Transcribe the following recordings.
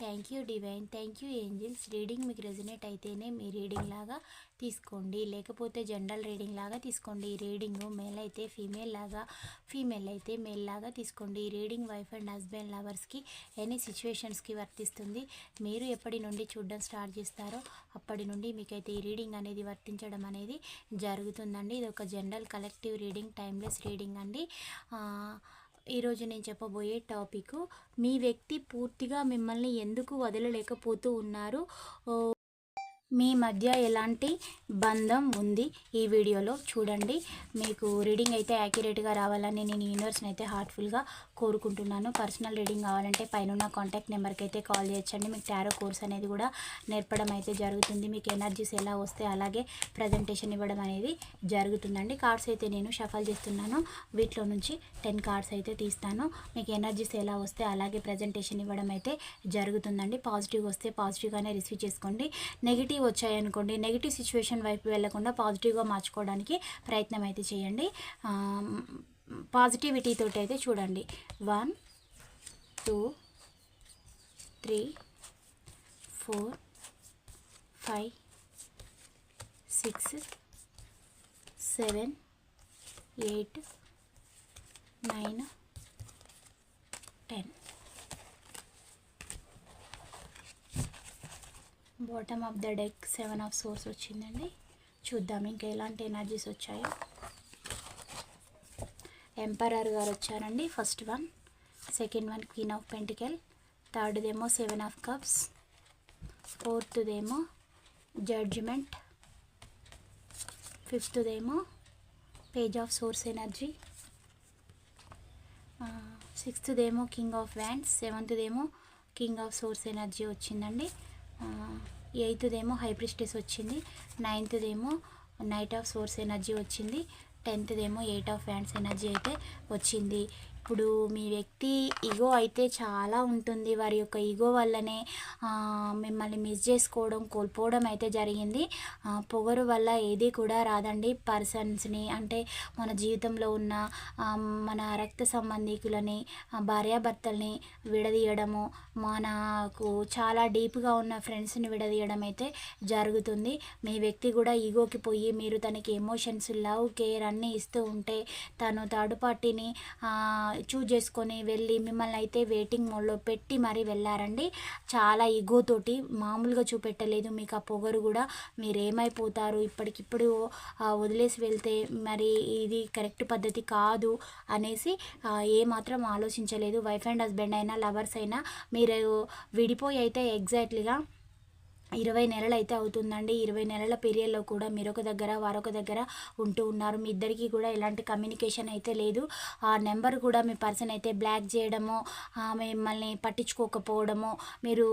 thank you divine thank you angels reading మీకు resonate అయితేనే మీ రీడింగ్ లాగా తీసుకోండి. లేకపోతే జనరల్ రీడింగ్ లాగా తీసుకోండి. ఈ రీడింగ్ మేల్ అయితే ఫీమేల్ లాగా ఫీమేల్ అయితే మేల్ లాగా తీసుకోండి. ఈ రీడింగ్ వైఫ్ అండ్ హస్బెండ్ లవర్స్కి ఎనీ సిచ్యువేషన్స్కి వర్తిస్తుంది. మీరు ఎప్పటి నుండి చూడడం స్టార్ట్ చేస్తారో అప్పటి నుండి మీకైతే ఈ రీడింగ్ అనేది వర్తించడం అనేది జరుగుతుందండి. ఇది ఒక general collective reading timeless reading అండి ఈరోజు నేను చెప్పబోయే టాపిక్ మీ వ్యక్తి పూర్తిగా మిమ్మల్ని ఎందుకు వదలలేకపోతూ ఉన్నారు? మీ మధ్య ఎలాంటి బంధం ఉంది ఈ వీడియోలో చూడండి. మీకు రీడింగ్ అయితే యాక్యురేట్గా రావాలని నేను యూనివర్స్ని అయితే హార్ట్ఫుల్గా కోరుకుంటున్నాను. పర్సనల్ రీడింగ్ కావాలంటే పైన కాంటాక్ట్ నెంబర్కి అయితే కాల్ చేయొచ్చండి. మీకు టారో కోర్స్ అనేది కూడా నేర్పడం అయితే జరుగుతుంది. మీకు ఎనర్జీస్ ఎలా వస్తే అలాగే ప్రజెంటేషన్ ఇవ్వడం అనేది జరుగుతుందండి. కార్డ్స్ అయితే నేను షఫల్ చేస్తున్నాను. వీటిలో నుంచి టెన్ కార్డ్స్ అయితే తీస్తాను. మీకు ఎనర్జీస్ ఎలా వస్తే అలాగే ప్రజెంటేషన్ ఇవ్వడం అయితే జరుగుతుందండి. పాజిటివ్ వస్తే పాజిటివ్గానే రిసీవ్ చేసుకోండి. నెగిటివ్ వచ్చాయనుకోండి నెగిటివ్ సిచ్యువేషన్ వైపు వెళ్ళకుండా పాజిటివ్గా మార్చుకోవడానికి ప్రయత్నం అయితే చేయండి. పాజిటివిటీ తోటి అయితే చూడండి. One two three four five six seven eight nine ten. Bottom of the deck seven of swords వచ్చిందండి. చూద్దాం ఇంకా ఎలాంటి ఎనర్జీస్ వచ్చాయో. ఎంపరర్ గారు వచ్చారండి first one second one queen of pentacle థర్డ్దేమో seven of cups ఫోర్త్దేమో జడ్జిమెంట్ ఫిఫ్త్దేమో పేజ్ ఆఫ్ సోర్స్ ఎనర్జీ సిక్స్త్దేమో కింగ్ ఆఫ్ వ్యాండ్స్ సెవెంత్దేమో కింగ్ ఆఫ్ సోర్స్ ఎనర్జీ వచ్చిందండి. ఎయిత్దేమో హైప్రిస్టెస్ వచ్చింది నైన్త్దేమో నైట్ ఆఫ్ సోర్స్ ఎనర్జీ వచ్చింది టెన్త్దేమో ఎయిట్ ఆఫ్ వ్యాండ్స్ ఎనర్జీ అయితే వచ్చింది. ఇప్పుడు మీ వ్యక్తి ఈగో అయితే చాలా ఉంటుంది. వారి యొక్క ఈగో వల్లనే మిమ్మల్ని మిస్ చేసుకోవడం కోల్పోవడం అయితే జరిగింది. పొగరు వల్ల ఏది కూడా రాదండి. పర్సన్స్ని అంటే మన జీవితంలో ఉన్న మన రక్త సంబంధికులని భార్యాభర్తల్ని విడదీయడము మనకు చాలా డీప్గా ఉన్న ఫ్రెండ్స్ని విడదీయడం అయితే జరుగుతుంది. మీ వ్యక్తి కూడా ఈగోకి పోయి మీరు తనకి ఎమోషన్స్ లవ్ కేర్ అన్నీ ఇస్తూ ఉంటే తను థర్డ్ పార్టీని చూజ్ చేసుకొని వెళ్ళి మిమ్మల్ని అయితే వెయిటింగ్ మోడ్లో పెట్టి మరీ వెళ్ళారండి. చాలా ఈగోతోటి మామూలుగా చూపెట్టలేదు. మీకు ఆ పొగరు కూడా మీరు ఏమైపోతారు ఇప్పటికిప్పుడు వదిలేసి వెళ్తే మరి ఇది కరెక్ట్ పద్ధతి కాదు అనేసి ఏమాత్రం ఆలోచించలేదు. వైఫ్ అండ్ హస్బెండ్ అయినా లవర్స్ అయినా మీరు విడిపోయి అయితే ఎగ్జాక్ట్లీగా ఇరవై నెలలు అయితే అవుతుందండి. ఇరవై నెలల పీరియడ్లో కూడా మీరొక దగ్గర వారొక దగ్గర ఉంటూ ఉన్నారు. మీ ఇద్దరికి కూడా ఎలాంటి కమ్యూనికేషన్ అయితే లేదు. ఆ నెంబర్ కూడా మీ పర్సన్ అయితే బ్లాక్ చేయడము మిమ్మల్ని పట్టించుకోకపోవడము మీరు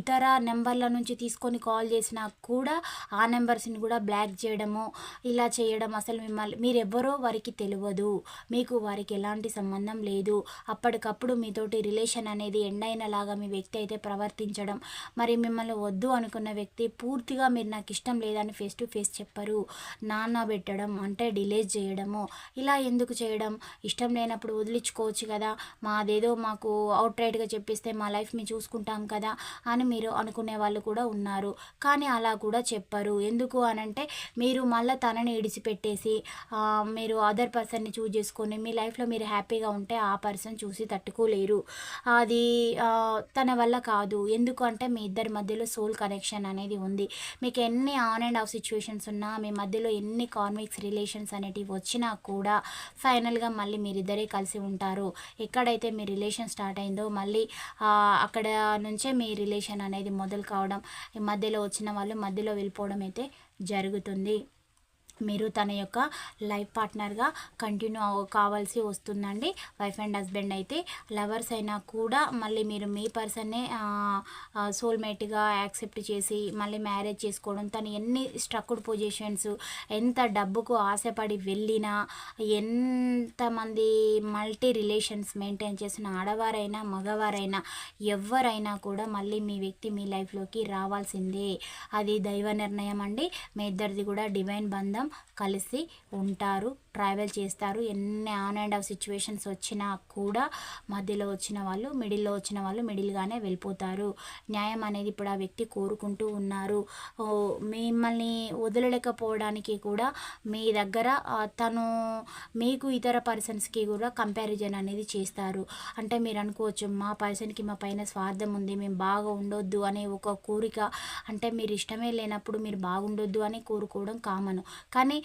ఇతర నెంబర్ల నుంచి తీసుకొని కాల్ చేసినా కూడా ఆ నెంబర్స్ని కూడా బ్లాక్ చేయడము ఇలా చేయడం అసలు మిమ్మల్ని మీరెవ్వరో వారికి తెలియదు మీకు వారికి ఎలాంటి సంబంధం లేదు. అప్పటికప్పుడు మీతోటి రిలేషన్ అనేది ఎండ్ అయినలాగా మీ వ్యక్తి అయితే ప్రవర్తించడం. మరి మిమ్మల్ని వద్దు అనుకున్న వ్యక్తి పూర్తిగా మీరు నాకు ఇష్టం లేదని ఫేస్ టు ఫేస్ చెప్పరు. నాన్న పెట్టడం అంటే డిలే చేయడము. ఇలా ఎందుకు చేయడం? ఇష్టం లేనప్పుడు వదిలించుకోవచ్చు కదా. మాదేదో మాకు అవుట్ రైట్గా చెప్పిస్తే మా లైఫ్ మేము చూసుకుంటాం కదా అని మీరు అనుకునే వాళ్ళు కూడా ఉన్నారు. కానీ అలా కూడా చెప్పరు. ఎందుకు అనంటే మీరు మళ్ళీ తనని ఇడిచిపెట్టేసి మీరు అదర్ పర్సన్ని చూజ్ చేసుకొని మీ లైఫ్లో మీరు హ్యాపీగా ఉంటే ఆ పర్సన్ చూసి తట్టుకోలేరు. అది తన వల్ల కాదు. ఎందుకు అంటే మీ ఇద్దరి మధ్యలో సోల్ కనెక్షన్ అనేది ఉంది. మీకు ఎన్ని ఆన్ అండ్ ఆఫ్ సిచ్యువేషన్స్ ఉన్నా మీ మధ్యలో ఎన్ని కార్మిక్స్ రిలేషన్స్ అనేటివి వచ్చినా కూడా ఫైనల్గా మళ్ళీ మీరిద్దరే కలిసి ఉంటారు. ఎక్కడైతే మీ రిలేషన్ స్టార్ట్ అయిందో మళ్ళీ అక్కడ నుంచే మీ రిలేషన్ అనేది మొదలు కావడం ఈ మధ్యలో వచ్చిన వాళ్ళు మధ్యలో వెళ్ళిపోవడం అయితే జరుగుతుంది. మీరు తన యొక్క లైఫ్ పార్ట్నర్గా కంటిన్యూ కావాల్సి వస్తుందండి. వైఫ్ అండ్ హస్బెండ్ అయితే లవర్స్ అయినా కూడా మళ్ళీ మీరు మీ పర్సన్నే సోల్మేట్గా యాక్సెప్ట్ చేసి మళ్ళీ మ్యారేజ్ చేసుకోవడం తను ఎన్ని స్ట్రక్డ్ పొజిషన్స్ ఎంత డబ్బుకు ఆశపడి వెళ్ళినా ఎంతమంది మల్టీ రిలేషన్స్ మెయింటైన్ చేసిన ఆడవారైనా మగవారైనా ఎవరైనా కూడా మళ్ళీ మీ వ్యక్తి మీ లైఫ్లోకి రావాల్సిందే. అది దైవ నిర్ణయం అండి. మీ ఇద్దరిది కూడా డివైన్ బంధం. కలిసి ఉంటారు. ట్రావెల్ చేస్తారు. ఎన్ని ఆన్ అండ్ ఆఫ్ సిచ్యువేషన్స్ వచ్చినా కూడా మధ్యలో వచ్చిన వాళ్ళు మిడిల్లో వచ్చిన వాళ్ళు మిడిల్గానే వెళ్ళిపోతారు. న్యాయం అనేది ఇప్పుడు ఆ వ్యక్తి కోరుకుంటూ ఉన్నారు. మిమ్మల్ని వదలలేకపోవడానికి కూడా మీ దగ్గర తను మీకు ఇతర పర్సన్స్కి కూడా కంపారిజన్ అనేది చేస్తారు. అంటే మీరు అనుకోవచ్చు మా పర్సన్కి మా పైన స్వార్థం ఉంది మేము బాగా ఉండొద్దు అనే ఒక కోరిక. అంటే మీరు ఇష్టమే లేనప్పుడు మీరు బాగుండొద్దు అని కోరుకోవడం కామను. కానీ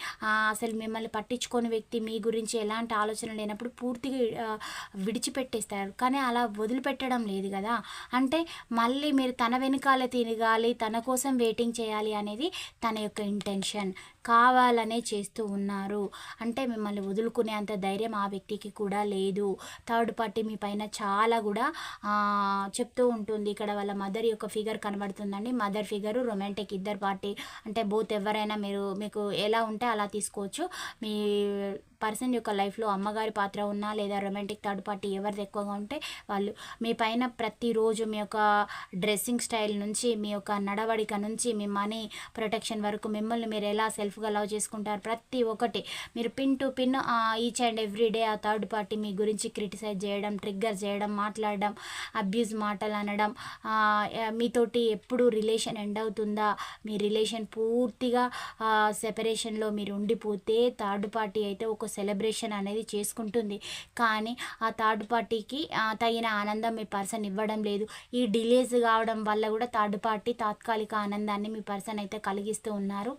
అసలు మిమ్మల్ని పట్టించుకొని వ్యక్తి మీ గురించి ఎలాంటి ఆలోచన లేనప్పుడు పూర్తిగా విడిచిపెట్టేస్తారు. కానీ అలా వదిలిపెట్టడం లేదు కదా. అంటే మళ్ళీ మీరు తన వెనకాల తిరగాలి తన కోసం వెయిటింగ్ చేయాలి అనేది తన యొక్క ఇంటెన్షన్ కావాలనే చేస్తూ ఉన్నారు. అంటే మిమ్మల్ని వదులుకునే అంత ధైర్యం ఆ వ్యక్తికి కూడా లేదు. థర్డ్ పార్టీ మీ పైన చాలా కూడా చెప్తూ ఉంటుంది. ఇక్కడ వాళ్ళ మదర్ యొక్క ఫిగర్ కనబడుతుందండి. మదర్ ఫిగరు రొమాంటిక్ ఇద్దరు పార్టీ. అంటే బోత్ ఎవరైనా మీరు మీకు ఎలా ఉంటే అలా తీసుకోవచ్చు. మీ పర్సన్ యొక్క లైఫ్లో అమ్మగారి పాత్ర ఉన్నా లేదా రొమాంటిక్ థర్డ్ పార్టీ ఎవరిది ఎక్కువగా ఉంటే వాళ్ళు మీ పైన ప్రతిరోజు మీ యొక్క డ్రెస్సింగ్ స్టైల్ నుంచి మీ యొక్క నడవడిక నుంచి మీ మనీ ప్రొటెక్షన్ వరకు మిమ్మల్ని మీరు ఎలా సెల్ఫ్గా లవ్ చేసుకుంటారు ప్రతి ఒక్కటి. మీరు pin to pin each and every day ఆ థర్డ్ పార్టీ మీ గురించి క్రిటిసైజ్ చేయడం ట్రిగ్గర్ చేయడం మాట్లాడడం అబ్యూజ్ మాటలు అనడం మీతోటి ఎప్పుడు రిలేషన్ ఎండ్ అవుతుందా మీ రిలేషన్ పూర్తిగా సెపరేషన్లో మీరు ఉండిపోతే థర్డ్ పార్టీ అయితే ఒక సెలబ్రేషన్ అనేది చేసుకుంటుంది. కానీ ఆ థర్డ్ పార్టీకి తగిన ఆనందం మీ పర్సన్ ఇవ్వడం లేదు. ఈ డిలేస్ కావడం వల్ల కూడా థర్డ్ పార్టీ తాత్కాలిక ఆనందాన్ని మీ పర్సన్ అయితే కలిగిస్తూ ఉన్నారు.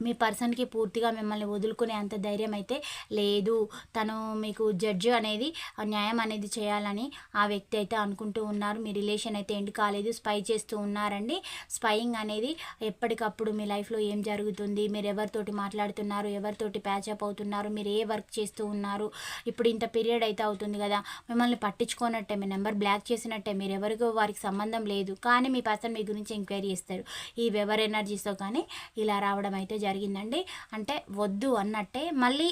మీ పర్సన్కి పూర్తిగా మిమ్మల్ని వదులుకునే అంత ధైర్యం అయితే లేదు. తను మీకు జడ్జి అనేది న్యాయం అనేది చేయాలని ఆ వ్యక్తి అయితే అనుకుంటూ ఉన్నారు. మీ రిలేషన్ అయితే ఎండ్ కాలేదు. స్పై చేస్తూ ఉన్నారండి. స్పైయింగ్ అనేది ఎప్పటికప్పుడు మీ లైఫ్లో ఏం జరుగుతుంది? మీరు ఎవరితోటి మాట్లాడుతున్నారు? ఎవరితోటి ప్యాచప్ అవుతున్నారు? మీరు ఏ వర్క్ చేస్తూ ఉన్నారు? ఇప్పుడు ఇంత పీరియడ్ అయితే అవుతుంది కదా. మిమ్మల్ని పట్టించుకోనట్టే మీ నెంబర్ బ్లాక్ చేసినట్టే మీరు ఎవరికో వారికి సంబంధం లేదు. కానీ మీ పర్సన్ మీ గురించి ఎంక్వైరీ చేస్తారు. ఈ వెవర్ ఎనర్జీస్తో కానీ ఇలా రావడం అయితే జరిగిందండి. అంటే వద్దు అన్నట్టే మళ్ళీ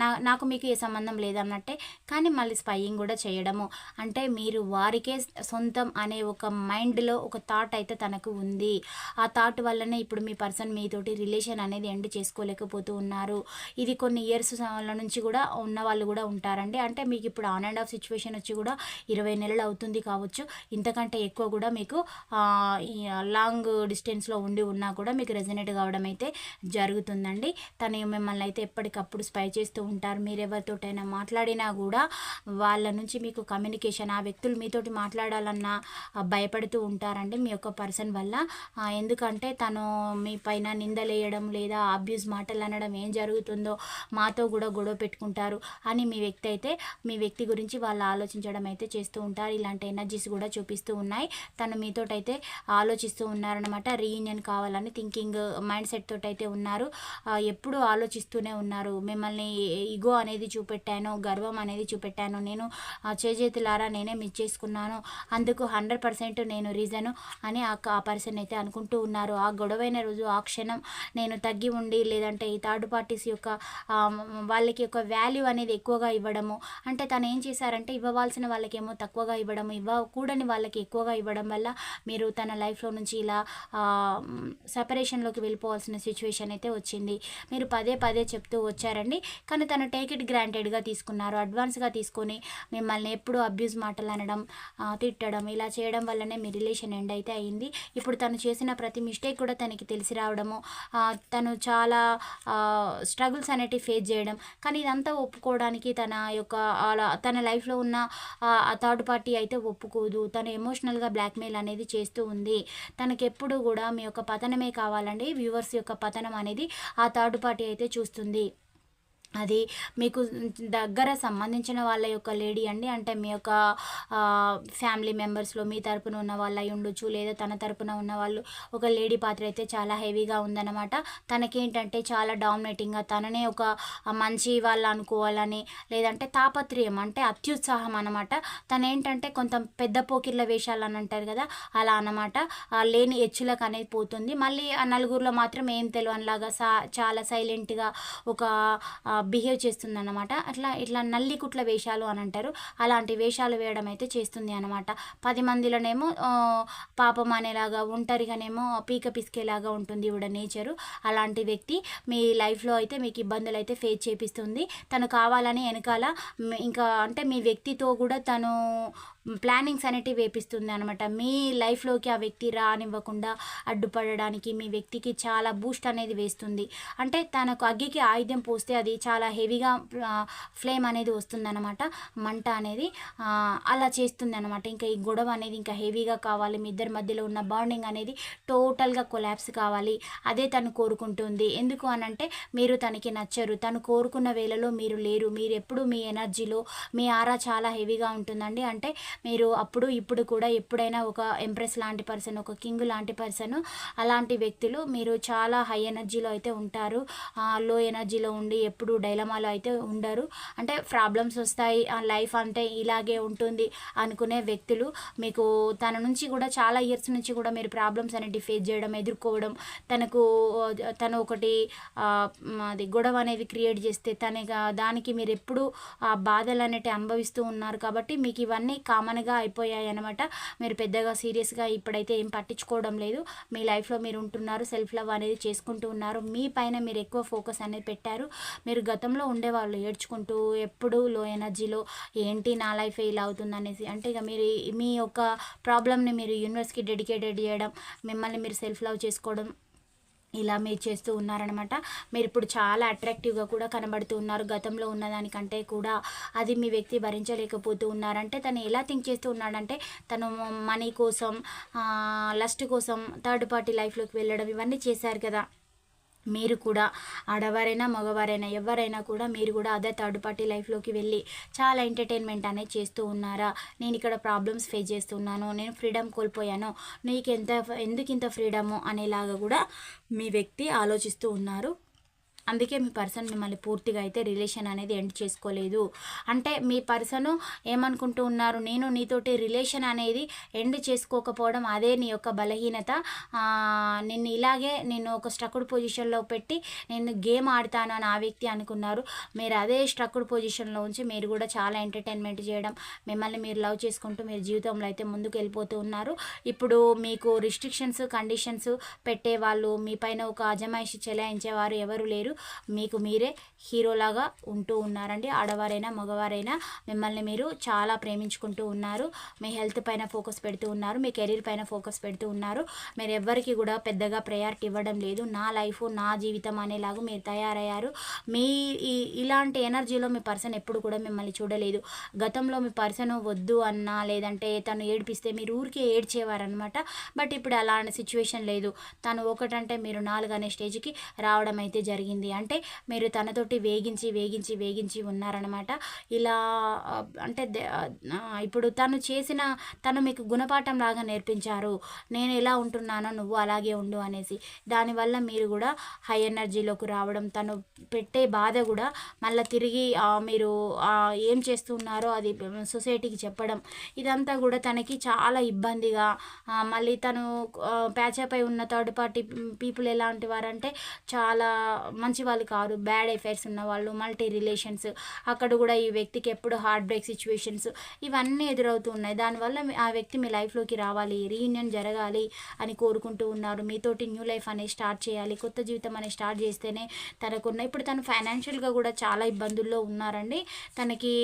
నా నాకు మీకు ఏ సంబంధం లేదన్నట్టే కానీ మళ్ళీ స్పైయింగ్ కూడా చేయడము. అంటే మీరు వారికే సొంతం అనే ఒక మైండ్లో ఒక థాట్ అయితే తనకు ఉంది. ఆ థాట్ వల్లనే ఇప్పుడు మీ పర్సన్ మీతోటి రిలేషన్ అనేది ఎండ్ చేసుకోలేకపోతూ ఉన్నారు. ఇది కొన్ని ఇయర్స్ నుంచి కూడా ఉన్న వాళ్ళు కూడా ఉంటారండి. అంటే మీకు ఇప్పుడు ఆన్ అండ్ ఆఫ్ సిచ్యువేషన్ వచ్చి కూడా ఇరవై నెలలు అవుతుంది కావచ్చు. ఇంతకంటే ఎక్కువ కూడా మీకు లాంగ్ డిస్టెన్స్లో ఉండి ఉన్నా కూడా మీకు రెజనేట్ కావడం అయితే జరుగుతుందండి. తను మిమ్మల్ని అయితే ఎప్పటికప్పుడు స్పై చేస్తూ ఉంటారు. మీరు ఎవరితోటైనా మాట్లాడినా కూడా వాళ్ళ నుంచి మీకు కమ్యూనికేషన్ ఆ వ్యక్తులు మీతోటి మాట్లాడాలన్నా భయపడుతూ ఉంటారండి మీ యొక్క పర్సన్ వల్ల. ఎందుకంటే తను మీ పైన నిందలేయడం లేదా అబ్యూస్ మాటలు అనడం ఏం జరుగుతుందో మాతో కూడా గొడవ పెట్టుకుంటారు అని మీ వ్యక్తి అయితే మీ వ్యక్తి గురించి వాళ్ళు ఆలోచించడం అయితే చేస్తూ ఉంటారు. ఇలాంటి ఎనర్జీస్ కూడా చూపిస్తూ ఉన్నాయి. తను మీతోటైతే ఆలోచిస్తూ ఉన్నారనమాట రీయూనియన్ కావాలని థింకింగ్ మైండ్ సెట్ తోటైతే అయితే ఉన్నారు ఎప్పుడు ఆలోచిస్తూనే ఉన్నారు. మిమ్మల్ని ఇగో అనేది చూపెట్టాను గర్వం అనేది చూపెట్టాను. నేను చేజేతులారా నేనే మిస్ చేసుకున్నాను. అందుకు హండ్రెడ్ పర్సెంట్ నేను రీజను అని ఆ పర్సన్ అయితే అనుకుంటూ ఉన్నారు. ఆ గొడవైన రోజు ఆ క్షణం నేను తగ్గి ఉండి లేదంటే ఈ థర్డ్ పార్టీస్ యొక్క వాళ్ళకి ఒక వాల్యూ అనేది ఎక్కువగా ఇవ్వడము. అంటే తను ఏం చేశారంటే ఇవ్వవలసిన వాళ్ళకేమో తక్కువగా ఇవ్వడము ఇవ్వకూడని వాళ్ళకి ఎక్కువగా ఇవ్వడం వల్ల మీరు తన లైఫ్లో నుంచి ఇలా సపరేషన్లోకి వెళ్ళిపోవాల్సిన సిచ్యువేషన్ అయితే వచ్చింది. మీరు పదే పదే చెప్తూ వచ్చారండి. కానీ తను టేక్ ఇట్ గ్రాంటెడ్గా తీసుకున్నారు. అడ్వాన్స్గా తీసుకొని మిమ్మల్ని ఎప్పుడు అబ్యూస్ మాటలు అనడం తిట్టడం ఇలా చేయడం వల్లనే మీ రిలేషన్ ఎండ్ అయితే అయింది. ఇప్పుడు తను చేసిన ప్రతి మిస్టేక్ కూడా తనకి తెలిసి రావడము తను చాలా స్ట్రగుల్స్ అనేటివి ఫేస్ చేయడం. కానీ ఇదంతా ఒప్పుకోవడానికి తన యొక్క తన లైఫ్లో ఉన్న థర్డ్ పార్టీ అయితే ఒప్పుకోదు. తను ఎమోషనల్గా బ్లాక్మెయిల్ అనేది చేస్తూ ఉంది. తనకెప్పుడు కూడా మీ యొక్క పతనమే కావాలండి. వ్యూవర్స్ యొక్క పతనం అనేది ఆ థర్డ్ పార్టీ అయితే చూస్తుంది. అది మీకు దగ్గర సంబంధించిన వాళ్ళ యొక్క లేడీ అండి? అంటే మీ యొక్క ఫ్యామిలీ మెంబర్స్లో మీ తరపున ఉన్న వాళ్ళు అయి ఉండొచ్చు లేదా తన తరపున ఉన్న వాళ్ళు ఒక లేడీ పాత్ర అయితే చాలా హెవీగా ఉందన్నమాట. తనకేంటంటే చాలా డామినేటింగ్గా తననే ఒక మంచి వాళ్ళు అనుకోవాలని లేదంటే తాపత్రయం అంటే అత్యుత్సాహం అనమాట తనేంటంటే ఏంటంటే కొంత పెద్ద పోకిర్ల వేషాలు అని అంటారు కదా అలా అనమాట లేని హెచ్చులకు అనేది పోతుంది. మళ్ళీ నలుగురిలో మాత్రం ఏం తెలియనిలాగా సా చాలా సైలెంట్గా ఒక బిహేవ్ చేస్తుంది అనమాట అట్లా ఇట్లా నల్లి కుట్ల వేషాలు అని అంటారు. అలాంటి వేషాలు వేయడం అయితే చేస్తుంది అనమాట పది మందిలోనేమో పాపం అనేలాగా ఒంటరిగానేమో పీక పిసికేలాగా ఉంటుంది ఇవిడ నేచరు. అలాంటి వ్యక్తి మీ లైఫ్లో అయితే మీకు ఇబ్బందులు అయితే ఫేస్ చేపిస్తుంది. తను కావాలని వెనకాల ఇంకా అంటే మీ వ్యక్తితో కూడా తను ప్లానింగ్స్ అనేటివి వేపిస్తుంది అనమాట మీ లైఫ్లోకి ఆ వ్యక్తి రానివ్వకుండా అడ్డుపడడానికి మీ వ్యక్తికి చాలా బూస్ట్ అనేది వేస్తుంది. అంటే తనకు అగ్గికి ఆయుధం పోస్తే అది చాలా హెవీగా ఫ్లేమ్ అనేది వస్తుందన్నమాట. మంట అనేది అలా చేస్తుంది అనమాట ఇంకా ఈ గొడవ అనేది ఇంకా హెవీగా కావాలి. మీ ఇద్దరి మధ్యలో ఉన్న బాండింగ్ అనేది టోటల్గా కొలాప్స్ కావాలి. అదే తను కోరుకుంటుంది. ఎందుకు అనంటే మీరు తనకి నచ్చరు. తను కోరుకున్న వేళలో మీరు లేరు. మీరు ఎప్పుడు మీ ఎనర్జీలో మీ ఆరా చాలా హెవీగా ఉంటుందండి. అంటే మీరు అప్పుడు ఇప్పుడు కూడా ఎప్పుడైనా ఒక ఎంప్రెస్ లాంటి పర్సన్ ఒక కింగ్ లాంటి పర్సన్ అలాంటి వ్యక్తులు మీరు చాలా హై ఎనర్జీలో అయితే ఉంటారు. లో ఎనర్జీలో ఉండి ఎప్పుడు డైలమాలో అయితే ఉండరు. అంటే ప్రాబ్లమ్స్ వస్తాయి లైఫ్ అంటే ఇలాగే ఉంటుంది అనుకునే వ్యక్తులు. మీకు తన నుంచి కూడా చాలా ఇయర్స్ నుంచి కూడా మీరు ప్రాబ్లమ్స్ అనేవి ఫేస్ చేయడం ఎదుర్కోవడం తనకు తను ఒకటి అది గొడవ అనేది క్రియేట్ చేస్తే తన దానికి మీరు ఎప్పుడు ఆ బాధలు అనేవి అనుభవిస్తూ ఉన్నారు కాబట్టి మీకు ఇవన్నీ కామన్ కామన్గా అయిపోయాయి అనమాట మీరు పెద్దగా సీరియస్గా ఇప్పుడైతే ఏం పట్టించుకోవడం లేదు. మీ లైఫ్లో మీరు ఉంటున్నారు సెల్ఫ్ లవ్ అనేది చేసుకుంటూ ఉన్నారు. మీ పైన మీరు ఎక్కువ ఫోకస్ అనేది పెట్టారు. మీరు గతంలో ఉండేవాళ్ళు ఏడ్చుకుంటూ ఎప్పుడు లో ఎనర్జీలో ఏంటి నా లైఫ్ ఇలా అవుతుంది అనేసి అంటే ఇక మీరు మీ యొక్క ప్రాబ్లమ్ని మీరు యూనివర్స్కి డెడికేటెడ్ చేయడం మిమ్మల్ని మీరు సెల్ఫ్ లవ్ చేసుకోవడం ఇలా మీరు చేస్తూ ఉన్నారనమాట మీరు ఇప్పుడు చాలా అట్రాక్టివ్గా కూడా కనబడుతూ ఉన్నారు. గతంలో ఉన్నదానికంటే కూడా అది మీ వ్యక్తి భరించలేకపోతూ ఉన్నారంటే తను ఎలా థింక్ చేస్తూ ఉన్నాడంటే తను మనీ కోసం లస్ట్ కోసం థర్డ్ పార్టీ లైఫ్లోకి వెళ్ళడం ఇవన్నీ చేశారు కదా. మీరు కూడా ఆడవారైనా మగవారైనా ఎవరైనా కూడా మీరు కూడా అదే థర్డ్ పార్టీ లైఫ్లోకి వెళ్ళి చాలా ఎంటర్టైన్మెంట్ అనేది చేస్తూ ఉన్నారా? నేను ఇక్కడ ప్రాబ్లమ్స్ ఫేస్ చేస్తున్నాను నేను ఫ్రీడమ్ కోల్పోయాను నీకు ఎంత ఎందుకు ఇంత ఫ్రీడము అనేలాగా కూడా మీ వ్యక్తి ఆలోచిస్తూ ఉన్నారు. అందుకే మీ పర్సన్ మిమ్మల్ని పూర్తిగా అయితే రిలేషన్ అనేది ఎండ్ చేసుకోలేదు. అంటే మీ పర్సన్ ఏమనుకుంటూ ఉన్నారు? నేను నీతోటి రిలేషన్ అనేది ఎండ్ చేసుకోకపోవడం అదే నీ యొక్క బలహీనత. నిన్ను ఇలాగే నేను ఒక స్ట్రక్డ్ పొజిషన్లో పెట్టి నేను గేమ్ ఆడతాను అని ఆ వ్యక్తి అనుకున్నారు. మీరు అదే స్ట్రక్డ్ పొజిషన్లో ఉంచి మీరు కూడా చాలా ఎంటర్టైన్మెంట్ చేయడం మిమ్మల్ని మీరు లవ్ చేసుకుంటూ మీరు జీవితంలో అయితే ముందుకు వెళ్ళిపోతూ ఉన్నారు. ఇప్పుడు మీకు రిస్ట్రిక్షన్స్ కండిషన్స్ పెట్టేవాళ్ళు మీ పైన ఒక అజమాయిషి చెలాయించేవారు ఎవరు లేరు. మీకు మీరే హీరోలాగా ఉంటూ ఉన్నారండి. ఆడవారైనా మగవారైనా మిమ్మల్ని మీరు చాలా ప్రేమించుకుంటూ ఉన్నారు. మీ హెల్త్ పైన ఫోకస్ పెడుతూ ఉన్నారు. మీ కెరీర్ పైన ఫోకస్ పెడుతూ ఉన్నారు. మీరు ఎవ్వరికి కూడా పెద్దగా ప్రయారిటీ ఇవ్వడం లేదు. నా లైఫ్ నా జీవితం అనేలాగా మీరు తయారయ్యారు. మీ ఇలాంటి ఎనర్జీలో మీ పర్సన్ ఎప్పుడు కూడా మిమ్మల్ని చూడలేదు. గతంలో మీ పర్సన్ వద్దు అన్నా లేదంటే తను ఏడిపిస్తే మీరు ఊరికే ఏడ్చేవారనమాట బట్ ఇప్పుడు అలాంటి సిచ్యువేషన్ లేదు. తను ఒకటంటే మీరు నాలుగు అనే స్టేజ్కి రావడం అయితే జరిగింది. అంటే మీరు తనతోటి వేగించి వేగించి వేగించి ఉన్నారనమాట ఇలా అంటే ఇప్పుడు తను చేసిన తను మీకు గుణపాఠం లాగా నేర్పించారు. నేను ఎలా ఉంటున్నానో నువ్వు అలాగే ఉండు అనేసి. దానివల్ల మీరు కూడా హై ఎనర్జీలోకి రావడం తను పెట్టే బాధ కూడా మళ్ళీ తిరిగి మీరు ఏం చేస్తున్నారో అది సొసైటీకి చెప్పడం. ఇదంతా కూడా తనకి చాలా ఇబ్బందిగా మళ్ళీ తను ప్యాచప్ అయి ఉన్న థర్డ్ పార్టీ పీపుల్ ఎలాంటి వారంటే చాలా మంచి వాళ్ళు కారు బ్యాడ్ ఎఫైర్స్ ఉన్న వాళ్ళు మల్టీ రిలేషన్స్ అక్కడ కూడా ఈ వ్యక్తికి ఎప్పుడు హార్ట్ బ్రేక్ సిచ్యువేషన్స్ ఇవన్నీ ఎదురవుతూ ఉన్నాయి. దానివల్ల ఆ వ్యక్తి మీ లైఫ్లోకి రావాలి రీయూనియన్ జరగాలి అని కోరుకుంటూ ఉన్నారు. మీతోటి న్యూ లైఫ్ అనేది స్టార్ట్ చేయాలి కొత్త జీవితం అనేది స్టార్ట్ చేస్తేనే తనకున్న ఇప్పుడు తను ఫైనాన్షియల్గా కూడా చాలా ఇబ్బందుల్లో ఉన్నారండి. తనకి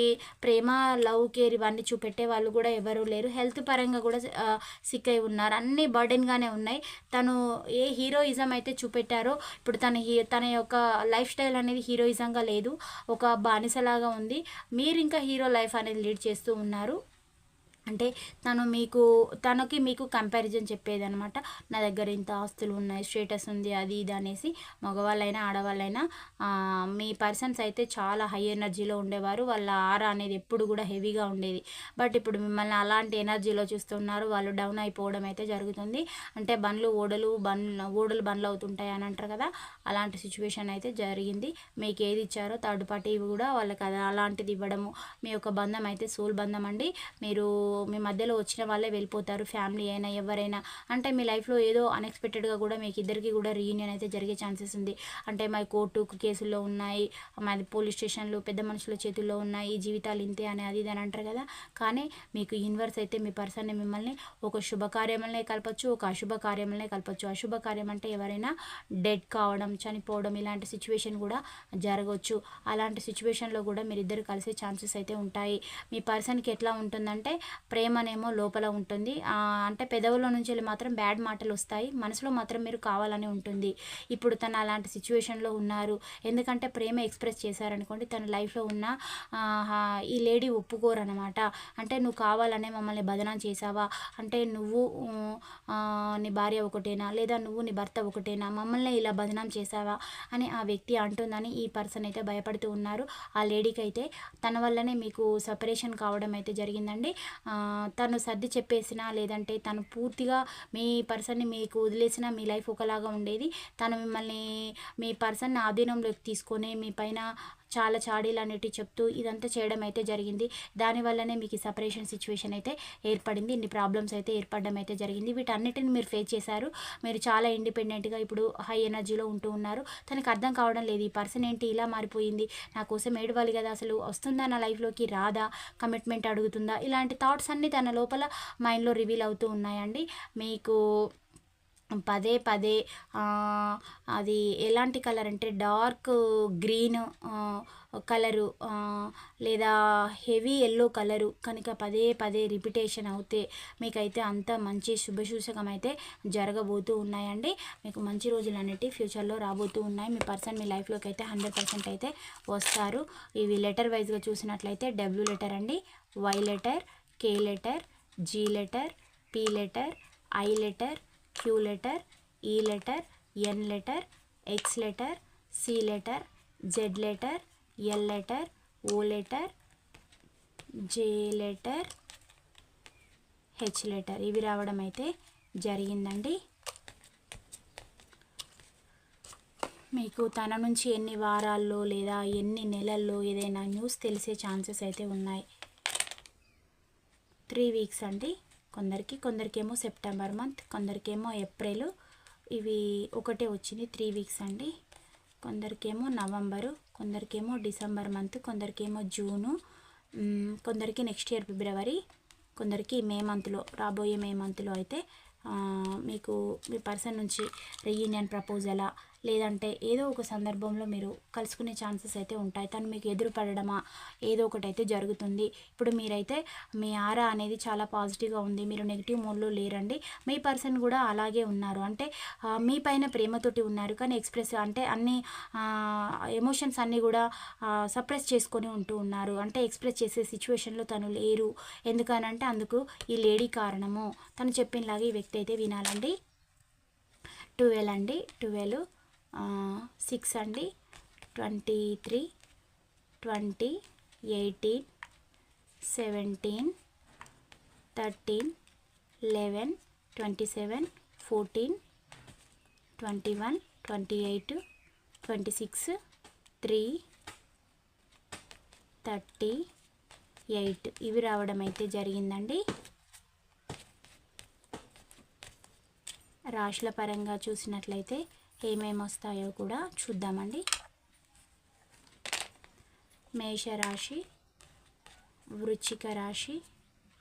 ప్రేమ లవ్ కేర్ ఇవన్నీ చూపెట్టే వాళ్ళు కూడా ఎవరూ లేరు. హెల్త్ పరంగా కూడా సిక్ అయి ఉన్నారు. అన్నీ బర్డెన్గానే ఉన్నాయి. తను ఏ హీరోయిజం అయితే చూపెట్టారో ఇప్పుడు తన తన యొక్క లైఫ్ స్టైల్ అనేది హీరోయిజంగా లేదు. ఒక బానిసలాగా ఉంది. మీరు ఇంకా హీరో లైఫ్ అనేది లీడ్ చేస్తూ ఉన్నారు. అంటే తను మీకు తనకి మీకు కంపారిజన్ చెప్పేది అనమాట నా దగ్గర ఇంత ఆస్తులు ఉన్నాయి స్టేటస్ ఉంది అది ఇది అనేసి మగవాళ్ళైనా ఆడవాళ్ళైనా మీ పర్సన్స్ అయితే చాలా హై ఎనర్జీలో ఉండేవారు. వాళ్ళ ఆర అనేది ఎప్పుడు కూడా హెవీగా ఉండేది. బట్ ఇప్పుడు మిమ్మల్ని అలాంటి ఎనర్జీలో చూస్తున్నారు వాళ్ళు డౌన్ అయిపోవడం అయితే జరుగుతుంది. అంటే బండ్లు ఓడలు బన్ ఓడలు బండ్లు అవుతుంటాయి అని అంటారు కదా అలాంటి సిచ్యువేషన్ అయితే జరిగింది. మీకు ఏది ఇచ్చారో థర్డ్ పార్టీ కూడా వాళ్ళకి అది అలాంటిది ఇవ్వడము. మీ యొక్క బంధం అయితే సోల్ బంధం అండి. మీరు మీ మధ్యలో వచ్చిన వాళ్ళే వెళ్ళిపోతారు ఫ్యామిలీ అయినా ఎవరైనా. అంటే మీ లైఫ్లో ఏదో అన్ఎక్స్పెక్టెడ్గా కూడా మీకు ఇద్దరికి కూడా రీయూనియన్ అయితే జరిగే ఛాన్సెస్ ఉంది. అంటే మా కోర్టు కేసుల్లో ఉన్నాయి మాది పోలీస్ స్టేషన్లు పెద్ద మనుషుల చేతుల్లో ఉన్నాయి జీవితాలు ఇంతే అని అది ఇది అని అంటారు కదా. కానీ మీకు యూనివర్స్ అయితే మీ పర్సన్ని మిమ్మల్ని ఒక శుభకార్యములనే కలపచ్చు ఒక అశుభ కార్యములనే కలపచ్చు. అశుభ కార్యం అంటే ఎవరైనా డెడ్ కావడం చనిపోవడం ఇలాంటి సిచ్యువేషన్ కూడా జరగవచ్చు అలాంటి సిచ్యువేషన్లో కూడా మీరిద్దరు కలిసే ఛాన్సెస్ అయితే ఉంటాయి. మీ పర్సన్కి ఎట్లా ఉంటుందంటే ప్రేమనేమో లోపల ఉంటుంది. అంటే పెదవుల నుంచి వెళ్ళి మాత్రం బ్యాడ్ మాటలు వస్తాయి. మనసులో మాత్రం మీరు కావాలని ఉంటుంది. ఇప్పుడు తను అలాంటి సిచ్యువేషన్లో ఉన్నారు. ఎందుకంటే ప్రేమ ఎక్స్ప్రెస్ చేశారనుకోండి తన లైఫ్లో ఉన్న ఈ లేడీ ఒప్పుకోరనమాట. అంటే నువ్వు కావాలనే మమ్మల్ని బదనం చేసావా అంటే నువ్వు నీ భార్య ఒకటేనా? లేదా నువ్వు నీ భర్త ఒకటేనా? మమ్మల్ని ఇలా బదనం చేసావా అని ఆ వ్యక్తి అంటుందని ఈ పర్సన్ అయితే భయపడుతూ ఉన్నారు. ఆ లేడీకి అయితే తన వల్లనే మీకు సపరేషన్ కావడం అయితే జరిగిందండి. తను సర్ది చెప్పేసినా లేదంటే తను పూర్తిగా మీ పర్సన్ని మీకు వదిలేసిన మీ లైఫ్ ఒకలాగా ఉండేది. తను మిమ్మల్ని మీ పర్సన్ ఆధీనంలోకి తీసుకొని మీ పైన చాలా చాడీలు అనేటివి చెప్తూ ఇదంతా చేయడం అయితే జరిగింది. దానివల్లనే మీకు సపరేషన్ సిచ్యువేషన్ అయితే ఏర్పడింది. ఇన్ని ప్రాబ్లమ్స్ అయితే ఏర్పడడం అయితే జరిగింది. వీటన్నిటిని మీరు ఫేస్ చేశారు. మీరు చాలా ఇండిపెండెంట్గా ఇప్పుడు హై ఎనర్జీలో ఉంటూ ఉన్నారు. తనకు అర్థం కావడం లేదు. ఈ పర్సన్ ఏంటి? ఇలా మారిపోయింది. నా కోసం ఏడవాలి కదా అసలు? వస్తుందా నా లైఫ్లోకి రాదా? కమిట్మెంట్ అడుగుతుందా? ఇలాంటి థాట్స్ అన్నీ తన లోపల మైండ్లో రివీల్ అవుతూ ఉన్నాయండి. మీకు పదే పదే అది ఎలాంటి కలర్ అంటే డార్క్ గ్రీన్ కలరు లేదా హెవీ ఎల్లో కలరు కనుక పదే పదే రిపిటేషన్ అవుతే మీకైతే అంత మంచి శుభసూచకం అయితే జరగబోతూ ఉన్నాయండి. మీకు మంచి రోజులు అనేవి ఫ్యూచర్లో రాబోతూ ఉన్నాయి. మీ పర్సన్ మీ లైఫ్లోకి అయితే హండ్రెడ్ పర్సెంట్ అయితే వస్తారు. ఇవి లెటర్ వైజ్గా చూసినట్లయితే డబ్ల్యూ లెటర్ అండి. Y letter K letter G letter P letter I letter Q letter E letter N letter X letter C letter Z letter L letter O letter J letter H letter. ఇవి రావడం అయితే జరిగిందండి. మీకు తన నుంచి ఎన్ని వారాల్లో లేదా ఎన్ని నెలల్లో ఏదైనా న్యూస్ తెలిసే ఛాన్సెస్ అయితే ఉన్నాయి. త్రీ వీక్స్ అండి. కొందరికి కొందరికేమో సెప్టెంబర్ మంత్ కొందరికేమో ఏప్రిల్. ఇవి ఒకటే వచ్చింది త్రీ వీక్స్ అండి. కొందరికేమో నవంబరు కొందరికేమో డిసెంబర్ మంత్ కొందరికేమో జూను కొందరికి నెక్స్ట్ ఇయర్ ఫిబ్రవరి కొందరికి మే మంత్లో రాబోయే మే మంత్లో అయితే మీకు మీ పర్సన్ నుంచి రీయూనియన్ ప్రపోజలా లేదంటే ఏదో ఒక సందర్భంలో మీరు కలుసుకునే ఛాన్సెస్ అయితే ఉంటాయి. తను మీకు ఎదురు పడడమా ఏదో ఒకటి అయితే జరుగుతుంది. ఇప్పుడు మీరైతే మీ ఆరా అనేది చాలా పాజిటివ్గా ఉంది. మీరు నెగిటివ్ మోడ్లో లేరండి. మీ పర్సన్ కూడా అలాగే ఉన్నారు. అంటే మీ పైన ప్రేమతోటి ఉన్నారు. కానీ ఎక్స్ప్రెస్ అంటే అన్ని ఎమోషన్స్ అన్నీ కూడా సప్రెస్ చేసుకొని ఉంటూ ఉన్నారు. అంటే ఎక్స్ప్రెస్ చేసే సిచ్యువేషన్లో తను లేరు. ఎందుకనంటే అందుకు ఈ లేడీ కారణము. తను చెప్పినలాగా ఈ వ్యక్తి అయితే వినాలండి. ట్వెల్వ్ అండి. ట్వెల్వ్. సిక్స్ అండి. Twenty three twenty eighteen seventeen thirteen eleven twenty seven fourteen twenty one twenty eight twenty six three thirty eight ఇవి రావడం అయితే జరిగిందండి. రాశుల పరంగా చూసినట్లయితే ఏమేమి వస్తాయో కూడా చూద్దామండి. మేషరాశి వృచ్చిక రాశి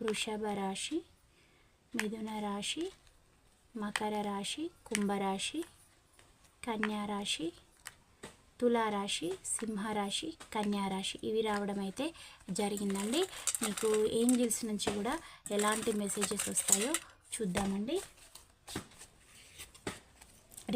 వృషభ రాశి మిథున రాశి మకర రాశి కుంభరాశి కన్యా రాశి తులారాశి సింహరాశి కన్యారాశి ఇవి రావడం అయితే జరిగిందండి. మీకు ఏంజిల్స్ నుంచి కూడా ఎలాంటి మెసేజెస్ వస్తాయో చూద్దామండి.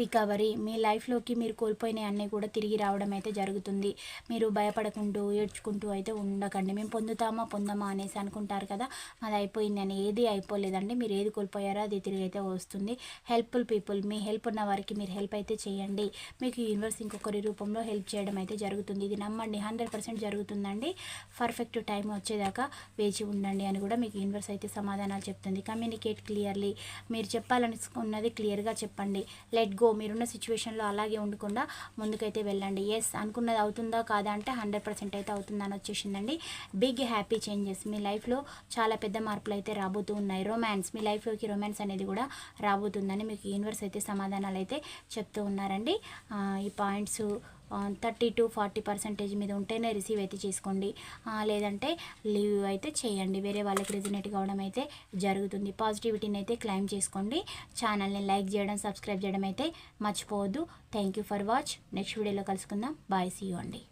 రికవరీ మీ లైఫ్లోకి మీరు కోల్పోయిన అన్నీ కూడా తిరిగి రావడం అయితే జరుగుతుంది. మీరు భయపడకుంటూ ఏడ్చుకుంటూ అయితే ఉండకండి. మేము పొందుతామా పొందామా అనేసి అనుకుంటారు కదా అది అయిపోయింది అని. ఏది అయిపోలేదండి. మీరు ఏది కోల్పోయారో అది తిరిగి అయితే వస్తుంది. హెల్ప్ఫుల్ పీపుల్ మీ హెల్ప్ ఉన్న వారికి మీరు హెల్ప్ అయితే చేయండి. మీకు యూనివర్స్ ఇంకొకరి రూపంలో హెల్ప్ చేయడం అయితే జరుగుతుంది. ఇది నమ్మండి. హండ్రెడ్ పర్సెంట్ జరుగుతుందండి. పర్ఫెక్ట్ టైం వచ్చేదాకా వేచి ఉండండి అని కూడా మీకు యూనివర్స్ అయితే సమాధానాలు చెప్తుంది. Communicate clearly. మీరు చెప్పాలనుకున్నది క్లియర్గా చెప్పండి. లెట్ గో మీరున్న సిచ్యువేషన్లో అలాగే ఉండకుండా ముందుకైతే వెళ్ళండి. ఎస్ అనుకున్నది అవుతుందా కాదా అంటే హండ్రెడ్ పర్సెంట్ అయితే అవుతుందని వచ్చేసిందండి. బిగ్ హ్యాపీ చేంజెస్ మీ లైఫ్లో చాలా పెద్ద మార్పులు అయితే రాబోతూ ఉన్నాయి. రొమాన్స్ మీ లైఫ్లోకి రొమాన్స్ అనేది కూడా రాబోతుందని మీకు యూనివర్స్ అయితే సమాధానాలు అయితే చెప్తూ ఉన్నారండి. ఈ points thirty to forty percentage మీద ఉంటేనే రిసీవ్ అయితే చేసుకోండి. లేదంటే లీవ్ అయితే చేయండి. వేరే వాళ్ళకి రెజినేట్ కావడం అయితే జరుగుతుంది. పాజిటివిటీని అయితే క్లైమ్ చేసుకోండి. ఛానల్ని లైక్ చేయడం సబ్స్క్రైబ్ చేయడం అయితే మర్చిపోవద్దు. Thank you for watch. Next వీడియోలో కలుసుకుందాం. బాయ్ సీ అండి.